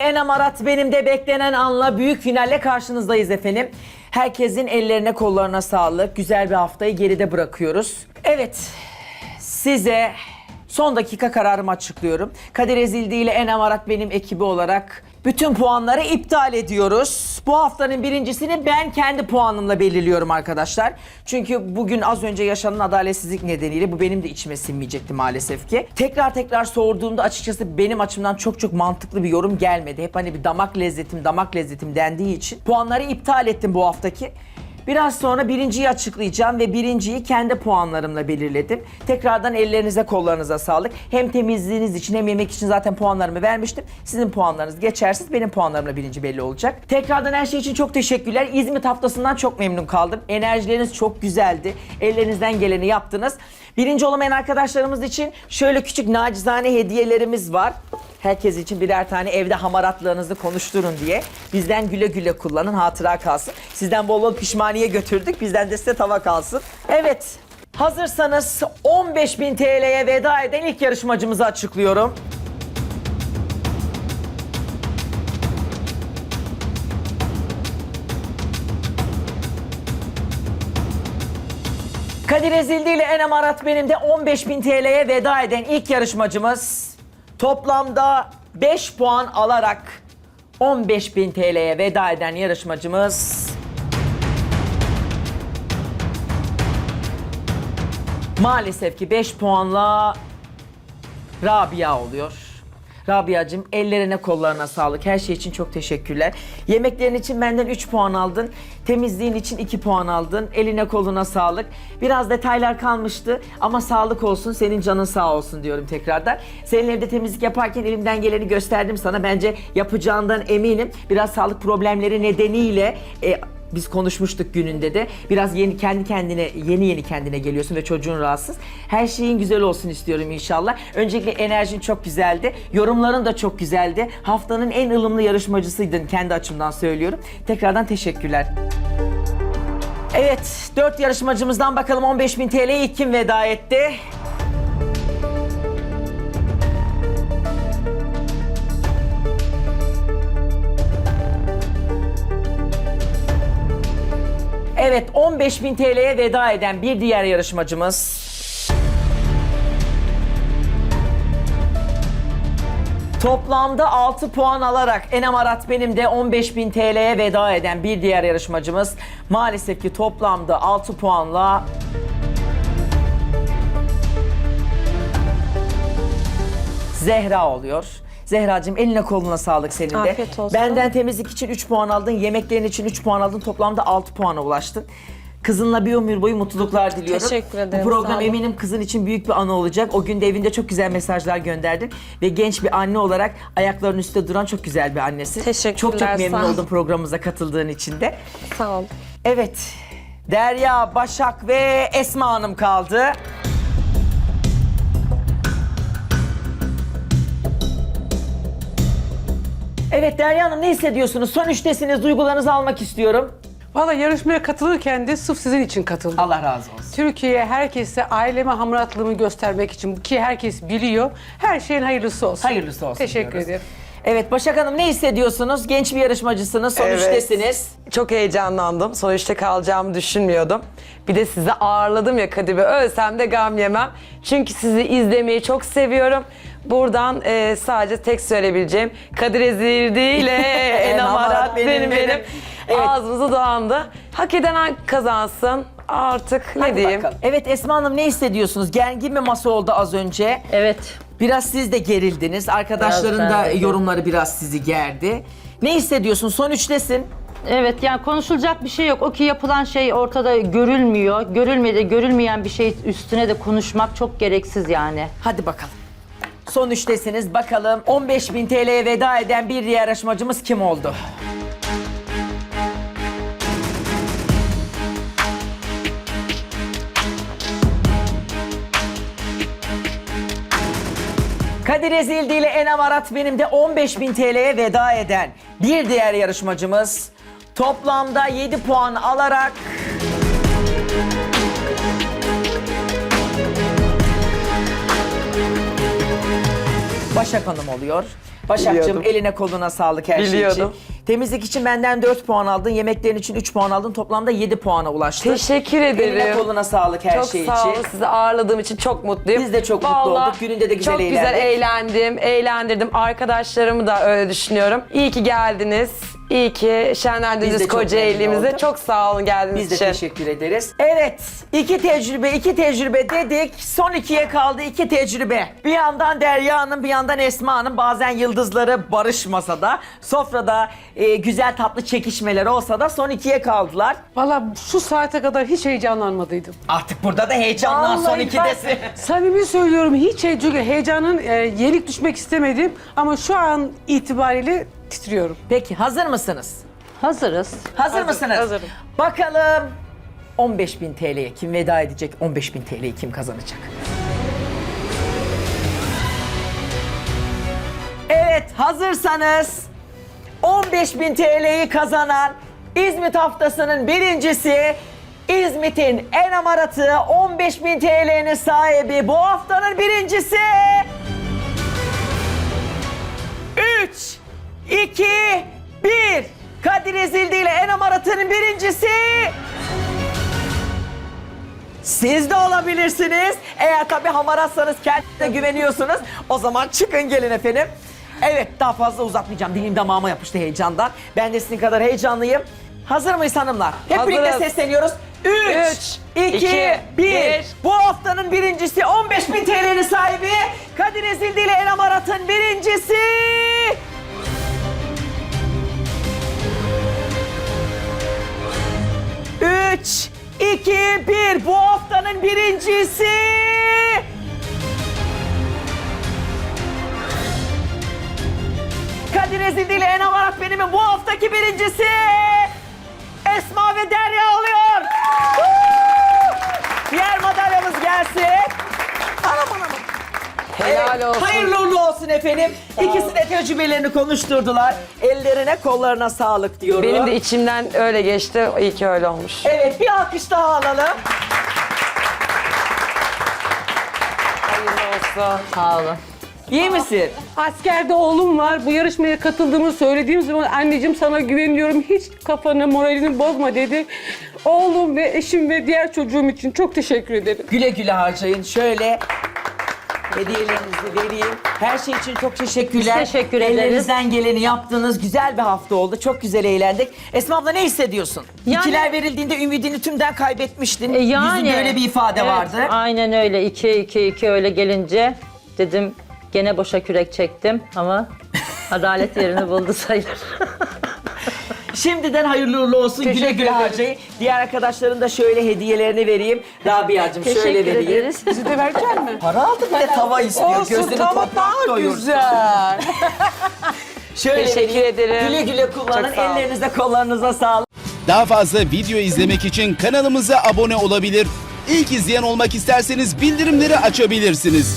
Enem Arat benim de beklenen anla büyük finalle karşınızdayız efendim. Herkesin ellerine kollarına sağlık. Güzel bir haftayı geride bırakıyoruz. Evet size son dakika kararımı açıklıyorum. Kadir Ezildi ile Enem Arat benim ekibi olarak bütün puanları iptal ediyoruz. Bu haftanın birincisini ben kendi puanımla belirliyorum arkadaşlar. Çünkü bugün az önce yaşanan adaletsizlik nedeniyle bu benim de içime sinmeyecekti maalesef ki. Tekrar tekrar sorduğumda açıkçası benim açımdan çok çok mantıklı bir yorum gelmedi. Hep hani bir damak lezzetim, damak lezzetim dendiği için puanları iptal ettim bu haftaki. Biraz sonra birinciyi açıklayacağım ve birinciyi kendi puanlarımla belirledim. Tekrardan ellerinize kollarınıza sağlık. Hem temizliğiniz için hem yemek için zaten puanlarımı vermiştim. Sizin puanlarınız geçersiz benim puanlarımla birinci belli olacak. Tekrardan her şey için çok teşekkürler. İzmit haftasından çok memnun kaldım. Enerjileriniz çok güzeldi. Ellerinizden geleni yaptınız. Birinci olamayan arkadaşlarımız için şöyle küçük nacizane hediyelerimiz var. Herkes için birer tane evde hamaratlarınızı konuşturun diye. Bizden güle güle kullanın, hatıra kalsın. Sizden bol bol pişmaniye götürdük, bizden de size tava kalsın. Evet, hazırsanız 15.000 TL'ye veda eden ilk yarışmacımızı açıklıyorum. Kadir Ezildi ile Enem Arat benim de 15.000 TL'ye veda eden ilk yarışmacımız toplamda 5 puan alarak 15.000 TL'ye veda eden yarışmacımız maalesef ki 5 puanla Rabia oluyor. Rabia'cığım ellerine kollarına sağlık. Her şey için çok teşekkürler. Yemeklerin için benden 3 puan aldın. Temizliğin için 2 puan aldın. Eline koluna sağlık. Biraz detaylar kalmıştı ama sağlık olsun. Senin canın sağ olsun diyorum tekrardan. Senin evde temizlik yaparken elimden geleni gösterdim sana. Bence yapacağından eminim. Biraz sağlık problemleri nedeniyle e, biz konuşmuştuk gününde de. Biraz yeni kendi kendine yeni yeni kendine geliyorsun ve çocuğun rahatsız. Her şeyin güzel olsun istiyorum inşallah. Öncelikle enerjin çok güzeldi. Yorumların da çok güzeldi. Haftanın en ılımlı yarışmacısıydın kendi açımdan söylüyorum. Tekrardan teşekkürler. Evet, 4 yarışmacımızdan bakalım 15.000 TL'ye kim veda etti? Evet 15.000 TL'ye veda eden bir diğer yarışmacımız. Toplamda 6 puan alarak Enem Arat benim de 15.000 TL'ye veda eden bir diğer yarışmacımız. Maalesef ki toplamda 6 puanla Zehra oluyor. Zehracığım eline koluna sağlık senin de. Afiyet olsun. Benden temizlik için 3 puan aldın, yemeklerin için 3 puan aldın. Toplamda 6 puana ulaştın. Kızınla bir ömür boyu mutluluklar diliyorum. Teşekkür ederim, Bu program olun. eminim kızın için büyük bir anı olacak. O gün de evinde çok güzel mesajlar gönderdin. Ve genç bir anne olarak ayaklarının üstünde duran çok güzel bir annesi. Teşekkürler, Çok çok memnun sağ ol. oldum programımıza katıldığın için de. Sağ ol. Evet. Derya, Başak ve Esma Hanım kaldı. Evet Derya Hanım ne hissediyorsunuz? Son üçtesiniz. Duygularınızı almak istiyorum. Valla yarışmaya katılırken de sırf sizin için katıldım. Allah razı olsun. Türkiye herkese aileme hamuratlığımı göstermek için ki herkes biliyor. Her şeyin hayırlısı olsun. Hayırlısı olsun Teşekkür diyoruz. ederim. Evet Başak Hanım ne hissediyorsunuz? Genç bir yarışmacısınız. Son Evet. üçtesiniz. Çok heyecanlandım. Sonuçta kalacağımı düşünmüyordum. Bir de sizi ağırladım ya Kadir Bey. Ölsem de gam yemem. Çünkü sizi izlemeyi çok seviyorum. Buradan e, sadece tek söyleyebileceğim Kadir Ezildi ile Enam Arat benim benim. Evet. Ağzımızı dolandı. Hak eden kazansın. Artık ne Hadi diyeyim? bakalım. Evet Esma Hanım ne hissediyorsunuz? Gergin bir masa oldu az önce. Evet. Biraz siz de gerildiniz. Arkadaşların Biraz da de. yorumları biraz sizi gerdi. Ne hissediyorsun? Son üçtesin. Evet yani konuşulacak bir şey yok. O ki yapılan şey ortada görülmüyor. Görülmedi, görülmeyen bir şey üstüne de konuşmak çok gereksiz yani. Hadi bakalım. Son üçtesiniz. Bakalım 15.000 TL'ye veda eden bir diğer yarışmacımız kim oldu? Kadir Ezildi ile Enem Arat benim de 15.000 TL'ye veda eden bir diğer yarışmacımız toplamda 7 puan alarak Başak Hanım oluyor. Başakcığım Biliyordum. eline koluna sağlık her Biliyordum. şey için. Temizlik için benden 4 puan aldın. Yemeklerin için 3 puan aldın. Toplamda 7 puana ulaştın. Teşekkür ederim. Eline koluna sağlık her çok şey sağ için. olun. Sizi ağırladığım için çok mutluyum. Biz de çok mutlu olduk. Gününde de güzel Çok güzel eğlendik. eğlendim. Eğlendirdim. Arkadaşlarımı da öyle düşünüyorum. İyi ki geldiniz. İyi ki Şenlendiniz Biz de çok olduk. Çok sağ olun geldiğiniz Biz de için. teşekkür ederiz. Evet, iki tecrübe, iki tecrübe dedik. Son ikiye kaldı iki tecrübe. Bir yandan Derya Hanım, bir yandan Esma Hanım. Bazen yıldızları barışmasa da, sofrada e, güzel tatlı çekişmeler olsa da son ikiye kaldılar. Valla şu saate kadar hiç heyecanlanmadıydım. Artık burada da heyecandan son Vallahi ikidesin. ben Samimi söylüyorum hiç he- çünkü heyecanın e, yenik düşmek istemedim. Ama şu an itibariyle titriyorum. Peki hazır mısınız? Hazırız. Hazır mısınız? hazırım. Bakalım 15.000 TL'ye kim veda edecek? 15.000 TL'yi kim kazanacak? Evet hazırsanız 15.000 TL'yi kazanan İzmit haftasının birincisi İzmit'in en amaratı 15.000 TL'nin sahibi bu haftanın birincisi 3 2 1 Kadir Ezildi ile en amaratının birincisi siz de olabilirsiniz. Eğer tabii hamaratsanız kendinize güveniyorsunuz. O zaman çıkın gelin efendim. Evet daha fazla uzatmayacağım. Dilim damağıma yapıştı heyecandan. Ben de sizin kadar heyecanlıyım. Hazır mıyız hanımlar? Hep birlikte Hazırız. sesleniyoruz. 3, Üç, 2, iki, 1. bir. Bu haftanın birincisi 15.000 TL'nin sahibi Kadir Ezildi ile En Amarat'ın birincisi. Üç, iki, bir. Bu haftanın birincisi. Kadir Ezildi ile En Amarat Benim'in bu haftaki birincisi. Esma ve Derya oluyor. Diğer madalyamız gelsin. Helal olsun. Hayırlı uğurlu olsun efendim. İkisi de tecrübelerini konuşturdular. Ellerine kollarına sağlık diyorum. Benim de içimden öyle geçti. İyi ki öyle olmuş. Evet bir alkış daha alalım. Hayırlı olsun. Sağ olun. İyi misin? Askerde oğlum var. Bu yarışmaya katıldığımı söylediğim zaman anneciğim sana güveniyorum. Hiç kafanı moralini bozma dedi. Oğlum ve eşim ve diğer çocuğum için çok teşekkür ederim. Güle güle harcayın. Şöyle hediyelerinizi vereyim. Her şey için çok teşekkürler. Biz teşekkür ederiz. Ellerinizden geleni yaptınız. Güzel bir hafta oldu. Çok güzel eğlendik. Esma abla ne hissediyorsun? Yani- İkiler verildiğinde ümidini tümden kaybetmiştin. E, yani, Yüzünde öyle bir ifade evet, vardı. Aynen öyle. 2 2 2 öyle gelince dedim gene boşa kürek çektim ama adalet yerini buldu sayılır. Şimdiden hayırlı uğurlu olsun. güle Teşekkür güle ederim. harcayın. Diğer arkadaşların da şöyle hediyelerini vereyim. Rabia'cığım şöyle Teşekkür vereyim. ederiz. Sizi de verecek mi? Para aldı bir de tava istiyor. Gözünü toprak doyursun. güzel. Şöyle Teşekkür vereyim. ederim. Güle güle kullanın. Çok sağ olun. Ellerinize kollarınıza sağlık. Daha fazla video izlemek için kanalımıza abone olabilir. İlk izleyen olmak isterseniz bildirimleri açabilirsiniz.